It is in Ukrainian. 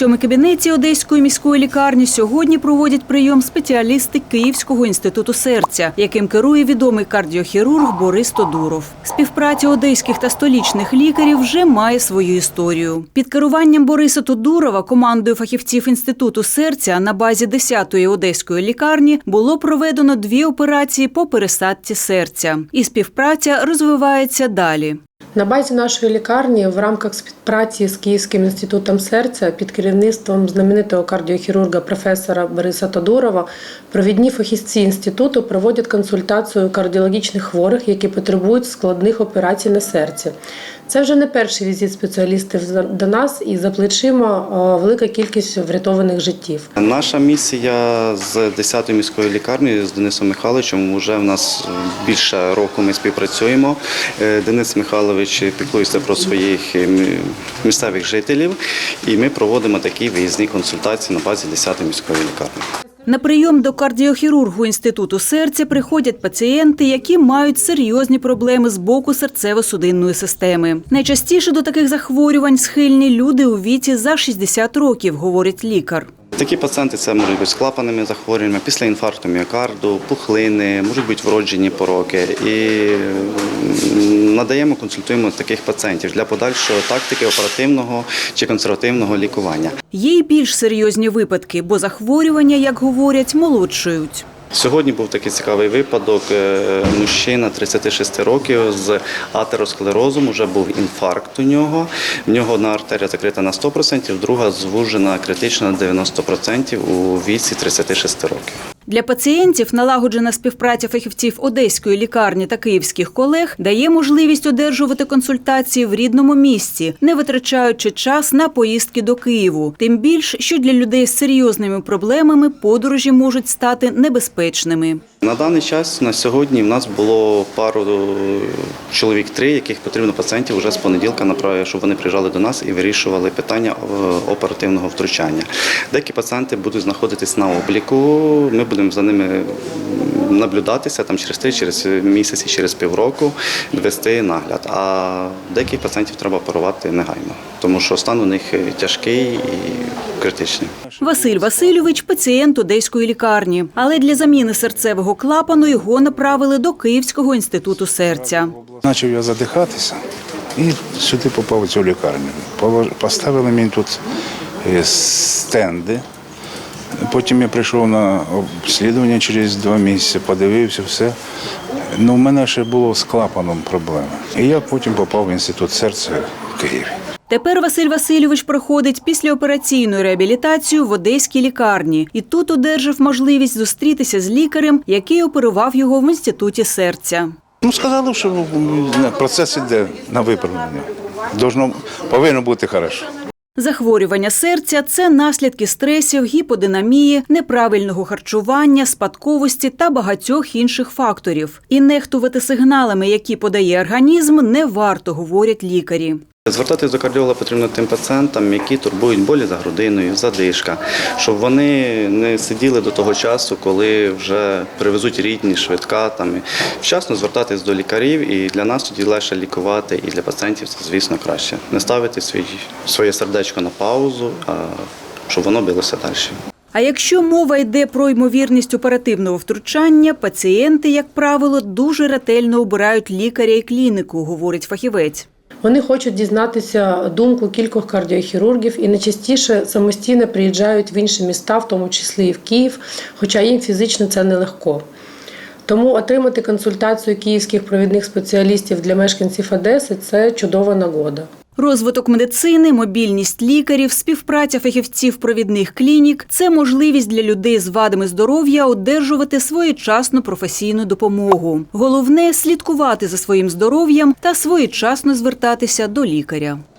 цьому кабінеті Одеської міської лікарні сьогодні проводять прийом спеціалісти Київського інституту серця, яким керує відомий кардіохірург Борис Тодуров. Співпраця одеських та столічних лікарів вже має свою історію. Під керуванням Бориса Тодурова командою фахівців інституту серця на базі 10-ї одеської лікарні було проведено дві операції по пересадці серця, і співпраця розвивається далі. На базі нашої лікарні в рамках співпраці з Київським інститутом серця під керівництвом знаменитого кардіохірурга професора Бориса Тодурова провідні фахівці інституту проводять консультацію кардіологічних хворих, які потребують складних операцій на серці. Це вже не перший візит спеціалістів до нас, і за плечима е, велика кількість врятованих життів. Наша місія з 10-ї міської лікарні з Денисом Михайловичем вже в нас більше року ми співпрацюємо. Е, Денис Михайлович піклується про своїх е, місцевих жителів, і ми проводимо такі виїзні консультації на базі 10-ї міської лікарні. На прийом до кардіохірургу інституту серця приходять пацієнти, які мають серйозні проблеми з боку серцево-судинної системи. Найчастіше до таких захворювань схильні люди у віці за 60 років, говорить лікар. Такі пацієнти це можуть бути з клапанними захворюваннями, після інфаркту міокарду, пухлини, можуть бути вроджені пороки. І надаємо, консультуємо таких пацієнтів для подальшого тактики оперативного чи консервативного лікування. Є й більш серйозні випадки, бо захворювання, як говорять, молодшують. Сьогодні був такий цікавий випадок. Е, Мужчина 36 років з атеросклерозом, вже був інфаркт у нього. В нього одна артерія закрита на 100%, друга звужена критично на 90% у віці 36 років. Для пацієнтів налагоджена співпраця фахівців одеської лікарні та київських колег дає можливість одержувати консультації в рідному місті, не витрачаючи час на поїздки до Києву. Тим більш, що для людей з серйозними проблемами подорожі можуть стати небезпечними. На даний час на сьогодні в нас було пару е, чоловік три, яких потрібно пацієнтів вже з понеділка направити, щоб вони приїжджали до нас і вирішували питання е, оперативного втручання. Деякі пацієнти будуть знаходитись на обліку. Ми будемо за ними наблюдатися там через три, через місяці, через півроку, вести нагляд. А деяких пацієнтів треба оперувати негайно, тому що стан у них тяжкий і критичний. Василь Васильович пацієнт одеської лікарні, але для заміни серцевого клапану його направили до Київського інституту серця. Почав я задихатися і сюди попав у цю лікарню. Поставили мені тут е, стенди. Потім я прийшов на обслідування через два місяці, подивився все. Ну, в мене ще було з клапаном проблеми. І я потім попав в інститут серця в Києві. Тепер Василь Васильович проходить післяопераційну реабілітацію в одеській лікарні і тут одержав можливість зустрітися з лікарем, який оперував його в інституті серця. Ну, сказали, що процес іде на виправлення. Должно, повинно бути хорошо. Захворювання серця це наслідки стресів, гіподинамії, неправильного харчування, спадковості та багатьох інших факторів. І нехтувати сигналами, які подає організм, не варто, говорять лікарі. Звертатись до кардіолога потрібно тим пацієнтам, які турбують болі за грудиною, задишка, щоб вони не сиділи до того часу, коли вже привезуть рідні, швидка. Там. Вчасно звертатись до лікарів, і для нас тоді легше лікувати, і для пацієнтів це, звісно, краще. Не ставити свій, своє сердечко на паузу, а щоб воно билося далі. А якщо мова йде про ймовірність оперативного втручання, пацієнти, як правило, дуже ретельно обирають лікаря і клініку, говорить фахівець. Вони хочуть дізнатися думку кількох кардіохірургів і найчастіше самостійно приїжджають в інші міста, в тому числі і в Київ, хоча їм фізично це нелегко. Тому отримати консультацію київських провідних спеціалістів для мешканців Одеси це чудова нагода. Розвиток медицини, мобільність лікарів, співпраця фахівців провідних клінік це можливість для людей з вадами здоров'я одержувати своєчасну професійну допомогу. Головне слідкувати за своїм здоров'ям та своєчасно звертатися до лікаря.